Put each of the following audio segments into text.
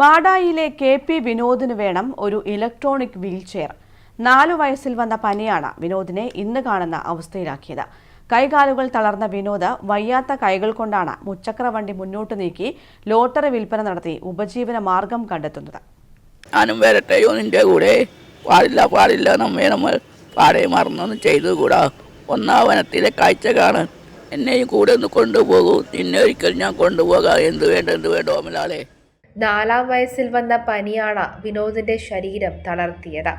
മാടായിലെ K P വിനോദിന് വേണം ഒരു electronic wheelchair. നാലു വയസ്സിൽ വന്ന പനിയാണ് വിനോദിനെ ഇന്ന് കാണുന്ന അവസ്ഥയിലാക്കിയത്. കൈകാലുകൾ തളർന്ന വിനോദ് വയ്യാത്ത കൈകൾ കൊണ്ടാണ് മുച്ചക്ര വണ്ടി മുന്നോട്ട് നീക്കി ലോട്ടറി വിൽപ്പന നടത്തി ഉപജീവന മാർഗം കണ്ടെത്തുന്നത്. ഞാനും വരട്ടെയോ നിന്റെ കൂടെ. പാടില്ല പാടില്ല നമ്മെ നമ്മൾ പാടെ മറന്നൊന്നും ചെയ്തുകൂടാ. ഒന്നാവനത്തിലെ കാഴ്ച കാണാൻ എന്നെയും കൂടെ ഒന്ന് കൊണ്ടുപോകൂ. നിന്നെ ഒരിക്കൽ ഞാൻ കൊണ്ടുപോകാം. എന്ത് വേണ്ട എന്ത് വേണ്ട ഓമലാളെ നാലാം വയസ്സിൽ വന്ന പനിയാണ് വിനോദിന്റെ ശരീരം തളർത്തിയത്.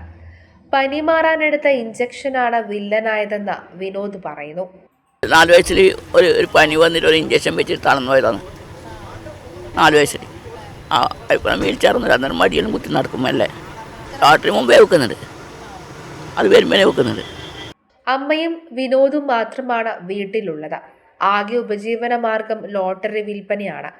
പനി മാറാനെടുത്ത ഇഞ്ചക്ഷനാണ് വില്ലനായതെന്ന് വിനോദ് പറയുന്നു. നാല് വയസ്സിൽ ഒരു ഒരു പനി വന്നിട്ട് ഒരു ഇഞ്ചക്ഷൻ വെച്ചിട്ട് തളർന്നു പോയതാണ്. നാല് വയസ്സിൽ. ആ ഇപ്പം വീൽ ചേർന്നില്ല അന്നേരം മടിയിലും കുത്തി നടക്കുമല്ലേ രാത്രി മുമ്പേ വെക്കുന്നുണ്ട്. അത് വരുമ്പേ വെക്കുന്നുണ്ട്. അമ്മയും വിനോദും മാത്രമാണ് വീട്ടിലുള്ളത്. ആകെ ഉപജീവന മാർഗം ലോട്ടറി വിൽപ്പനയാണ്.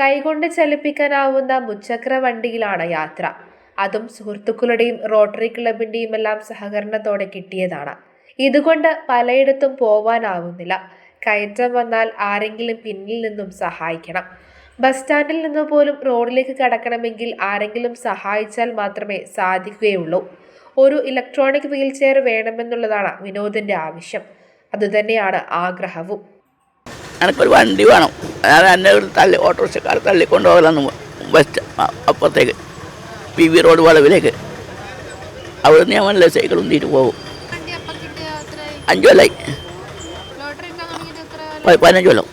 കൈകൊണ്ട് ചലിപ്പിക്കാനാവുന്ന മുച്ചക്ര വണ്ടിയിലാണ് യാത്ര. അതും സുഹൃത്തുക്കളുടെയും റോട്ടറി ക്ലബിന്റെയും എല്ലാം സഹകരണത്തോടെ കിട്ടിയതാണ്. ഇതുകൊണ്ട് പലയിടത്തും പോവാനാവുന്നില്ല. കയറ്റം വന്നാൽ ആരെങ്കിലും പിന്നിൽ നിന്നും സഹായിക്കണം. ബസ് സ്റ്റാൻഡിൽ നിന്ന് പോലും റോഡിലേക്ക് കടക്കണമെങ്കിൽ ആരെങ്കിലും സഹായിച്ചാൽ മാത്രമേ സാധിക്കുകയുള്ളൂ. ഒരു ഇലക്ട്രോണിക് വീൽചെയർ വേണമെന്നുള്ളതാണ് വിനോദിന്റെ ആവശ്യം. അതുതന്നെയാണ് ആഗ്രഹവും. എനിക്കൊരു വണ്ടി വേണം. ഞാൻ എന്നെ ഒരു തള്ളി ഓട്ടോറിക്ഷക്കാർ തള്ളിക്കൊണ്ട് തള്ളിക്കൊണ്ടുപോകലെന്ന് ബസ് അപ്പുറത്തേക്ക് പി വി റോഡ് വളവിലേക്ക്. അവിടെ നിന്ന് ഞാൻ വല്ല സൈക്കിൾ ഉന്തിയിട്ട് പോകും അഞ്ചു കൊല്ലായി. പതിനഞ്ച് കൊല്ലം.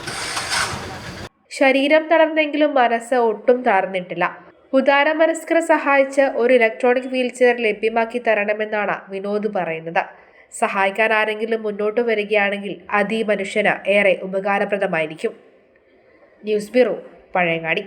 ശരീരം തളർന്നെങ്കിലും മനസ്സ് ഒട്ടും തളർന്നിട്ടില്ല ഉദാരമനസ്കരെ സഹായിച്ച് ഒരു ഇലക്ട്രോണിക് വീൽചെയർ ലഭ്യമാക്കി തരണമെന്നാണ് വിനോദ് പറയുന്നത്. സഹായിക്കാൻ ആരെങ്കിലും മുന്നോട്ട് വരികയാണെങ്കിൽ അത് മനുഷ്യന് ഏറെ ഉപകാരപ്രദമായിരിക്കും. News bureau Pazhayangadi.